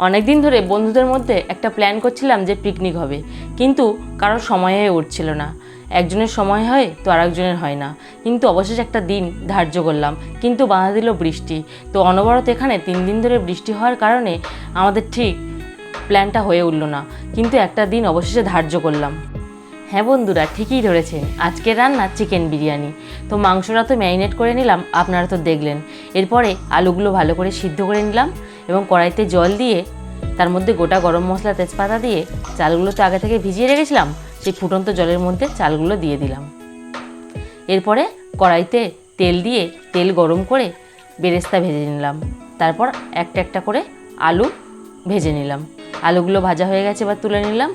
অনেক দিন ধরে বন্ধুদের মধ্যে একটা প্ল্যান করছিলাম যে পিকনিক হবে, কিন্তু কারোর সময় হয়ে উঠছিল না। একজনের সময় হয় তো আরেকজনের হয় না। কিন্তু অবশেষে একটা দিন ধার্য করলাম, কিন্তু বাধা দিল বৃষ্টি। তো অনবরত এখানে তিন দিন ধরে বৃষ্টি হওয়ার কারণে আমাদের ঠিক প্ল্যানটা হয়ে উঠল না, কিন্তু একটা দিন অবশেষে ধার্য করলাম। হ্যাঁ বন্ধুরা, ঠিকই ধরেছেন আজকের রান্না চিকেন বিরিয়ানি। তো মাংসটা তো ম্যারিনেট করে নিলাম, আপনারা তো দেখলেন। এরপরে আলুগুলো ভালো করে সিদ্ধ করে নিলাম এবং কড়াইতে জল দিয়ে, তার মধ্যে গোটা গরম মশলা তেজপাতা দিয়ে চালগুলো তো আগে থেকে ভিজিয়ে রেখেছিলাম, সেই ফুটন্ত জলের মধ্যে চালগুলো দিয়ে দিলাম। এরপরে কড়াইতে তেল দিয়ে তেল গরম করে বেরেস্তা ভেজে নিলাম। তারপর একটা একটা করে আলু ভেজে নিলাম। আলুগুলো ভাজা হয়ে গেছে এবার তুলে নিলাম।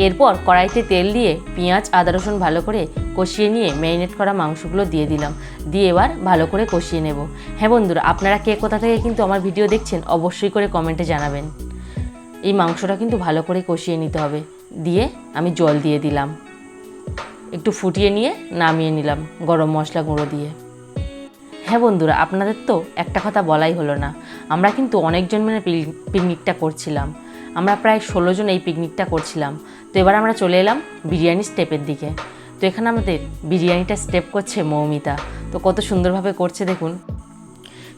এরপর কড়াইতে তেল দিয়ে পেঁয়াজ, আদা রসুন ভালো করে কষিয়ে নিয়ে ম্যারিনেট করা মাংসগুলো দিয়ে দিলাম। দিয়ে এবার ভালো করে কষিয়ে নেব। হ্যাঁ বন্ধুরা, আপনারা কে কোথা থেকে কিন্তু আমার ভিডিও দেখছেন অবশ্যই করে কমেন্টে জানাবেন। এই মাংসটা কিন্তু ভালো করে কষিয়ে নিতে হবে। দিয়ে আমি জল দিয়ে দিলাম। একটু ফুটিয়ে নিয়ে নামিয়ে নিলাম গরম মশলা গুঁড়ো দিয়ে। হ্যাঁ বন্ধুরা, আপনাদের তো একটা কথা বলাই হলো না। আমরা কিন্তু অনেকজন মানে পিক- পিকনিকটা করছিলাম। আমরা প্রায় ষোলো জন এই পিকনিকটা করছিলাম। তো এবার আমরা চলে এলাম বিরিয়ানি স্টেপের দিকে। তো এখানে আমাদের বিরিয়ানিটা স্টেপ করছে মৌমিতা। তো কত সুন্দরভাবে করছে দেখুন।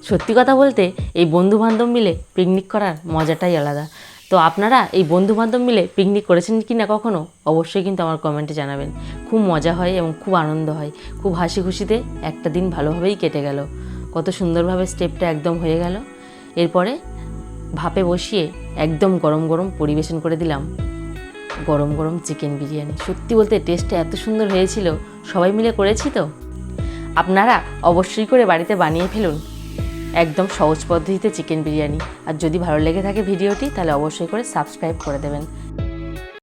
সত্যি কথা বলতে, এই বন্ধু বান্ধব মিলে পিকনিক করার মজাটাই আলাদা। তো আপনারা এই বন্ধু বান্ধব মিলে পিকনিক করেছেন কি না কখনো, অবশ্যই কিন্তু আমার কমেন্টে জানাবেন। খুব মজা হয় এবং খুব আনন্দ হয়। খুব হাসি খুশিতে একটা দিন ভালোভাবেই কেটে গেল। কত সুন্দরভাবে স্টেপটা একদম হয়ে গেল। এরপরে ভাপে বসিয়ে একদম গরম গরম পরিবেশন করে দিলাম। গরম গরম চিকেন বিরিয়ানি। সত্যি বলতে টেস্টটা এত সুন্দর হয়েছিল। সবাই মিলে করেছি তো? আপনারা অবশ্যই করে বাড়িতে বানিয়ে ফেলুন। একদম সহজ পদ্ধতিতে চিকেন বিরিয়ানি। আর যদি ভালো লেগে থাকে ভিডিওটি, তাহলে অবশ্যই করে সাবস্ক্রাইব করে দেবেন।